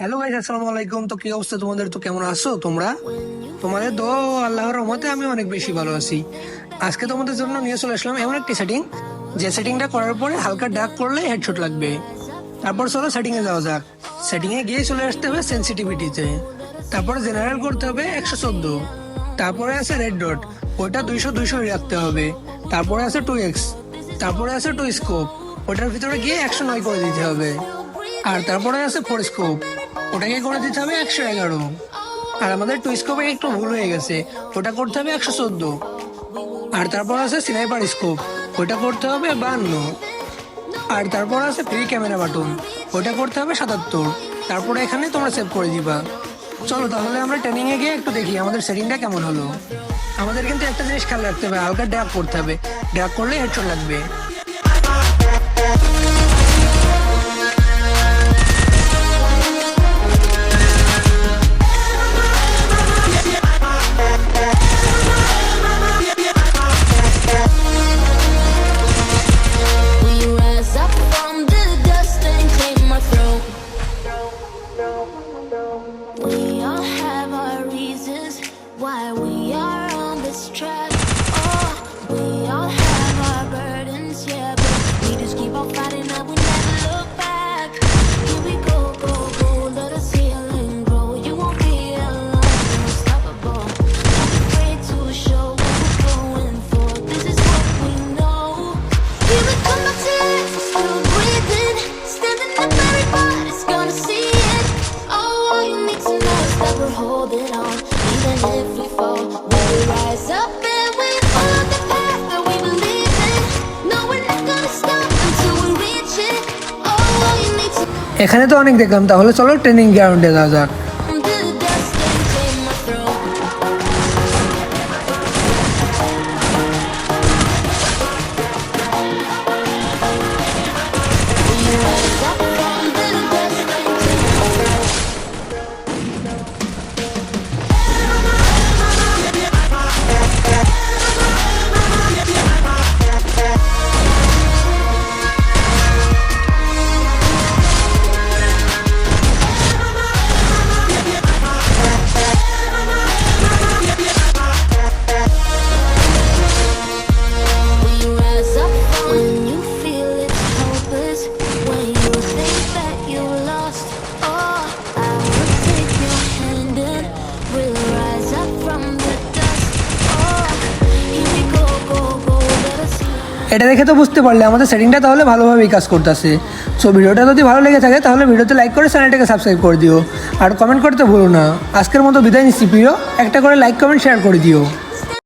Hello ভাই আসসালামু আলাইকুম। তো কি অবস্থা তোমাদের? তো কেমন আছো তোমরা? তোমাদের তো আল্লাহর রহমতে আমি অনেক বেশি ভালো আছি। আজকে তোমাদের জন্য নিয়ে চলে আসলাম এমন একটি সেটিং যে সেটিংটা করার পরে হালকা ডাক করলে হেডশট লাগবে। তারপর চলো সেটিং এ যাওয়া যাক। সেটিং এ গিয়ে চলে আসতে হবে সেন্সিটিভিটিতে তারপরে জেনারেল করতে হবে একশো চোদ্দ। তারপরে আছে রেড ডট ওইটা দুইশো দুইশো রাখতে হবে। তারপরে আছে টু এক্স তারপরে আছে টু স্কোপ ওটার ভিতরে গিয়ে একশো নয় করে দিতে হবে। আর তারপরে আছে ফোর স্কোপ ওটাকে করে দিতে হবে একশো এগারো। আর আমাদের টু স্কোপে একটু ভুল হয়ে গেছে। ওটা করতে হবে একশো চোদ্দ। আর তারপর আছে স্নাইপার স্কোপ ওটা করতে হবে বান্ন। আর তারপর আছে ফ্রি ক্যামেরা বাটন ওটা করতে হবে সাতাত্তর। তারপরে এখানে তোমরা সেভ করে দিবা। চলো তাহলে আমরা ট্রেনিংয়ে গিয়ে একটু দেখি আমাদের সেটিংটা কেমন হলো। আমাদের কিন্তু একটা জিনিস খেয়াল রাখতে হবে, হালকা ড্রাগ করতে হবে। ড্রাগ করলে হেডশট লাগবে। Oh, এখানে তো অনেক দেখলাম তাহলে চলো ট্রেনিং গ্রাউন্ডে যাওয়া যাক এটা দেখে তো বুঝতে পারলে, আমাদের সেটিংটা তাহলে ভালোভাবেই কাজ করতেছে। সো ভিডিওটা যদি ভালো লেগে থাকে, তাহলে ভিডিওতে লাইক করে চ্যানেলটাকে সাবস্ক্রাইব করে দিও। আর কমেন্ট করতে ভুলো না। আজকের মতো বিদায় নিচ্ছি, প্রিয়। একটা করে লাইক কমেন্ট শেয়ার করে দিও।